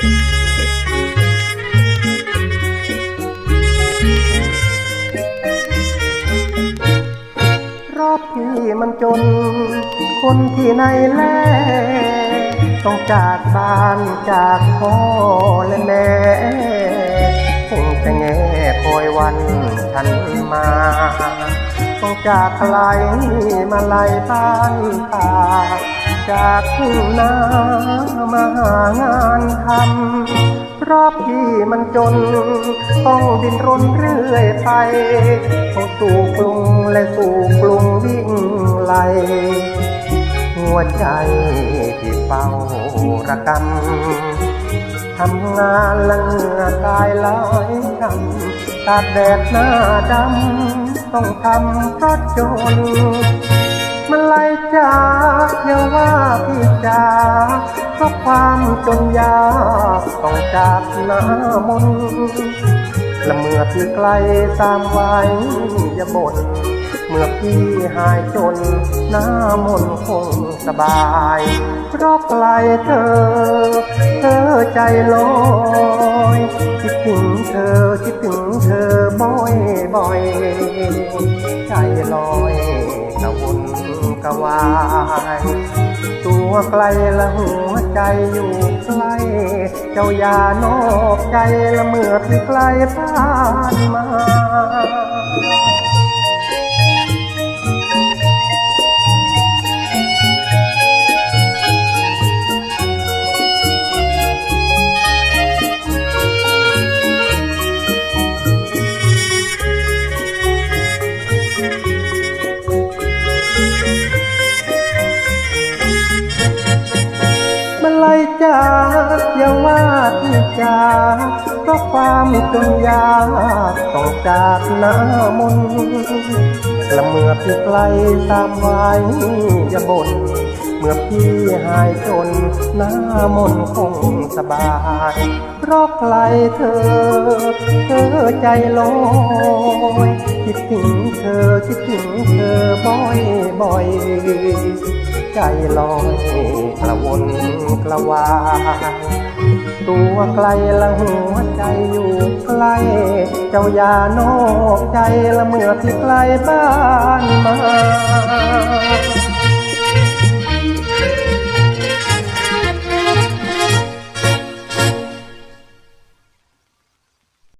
ราะพี่มันจน คนที่ไหนแลต้องจากบ้านจากพ่อและแม่คงจะแง่คอยวันฉันมาต้องจากไกลมาไล่บ้านตา จากทุ่งนามาหางานทำเพราะพี่มันจน ต้องดินรนเรื่อยไปเข้าสู่กรุงและสู่กรุงวิ่งไล่หัวใจที่เฝ้าระกำทำงานละเงือกายหลายคำตาแดดหน้าดำต้องทำเพราะจน มันไล่จากอย่าว่าพี่จาเพราะความจนยากต้องจากหน้ามนและเมื่อพี่ไกลตามไว้อย่าบ่นเมื่อพี่หายจนหน้ามนคงสบายเพราะไกลเธอ เธอใจลอยคิดถึงเธอคิดถึงเธอบ่อยบ่อย วาย ตัวไกลละหัวใจอยู่ใกล้ เจ้าอย่านอกใจละเมื่อพี่ไกลผ่านมา จากอย่าว่าที่จากเพราะความจนยากต้องจากหน้ามนต์และเมื่อพี่ไกลตามไว้อย่าบ่นเมื่อพี่หายจนหน้ามนคงสบายเพราะใครเธอ เธอใจลอยคิดถึงเธอคิดถึงเธอบ่อยบ่อยใจลอยกระวน กระวาตัวไกลละหัวใจอยู่ใกล้เจ้าอย่านอกใจละเมื่อที่ไกลบ้านมา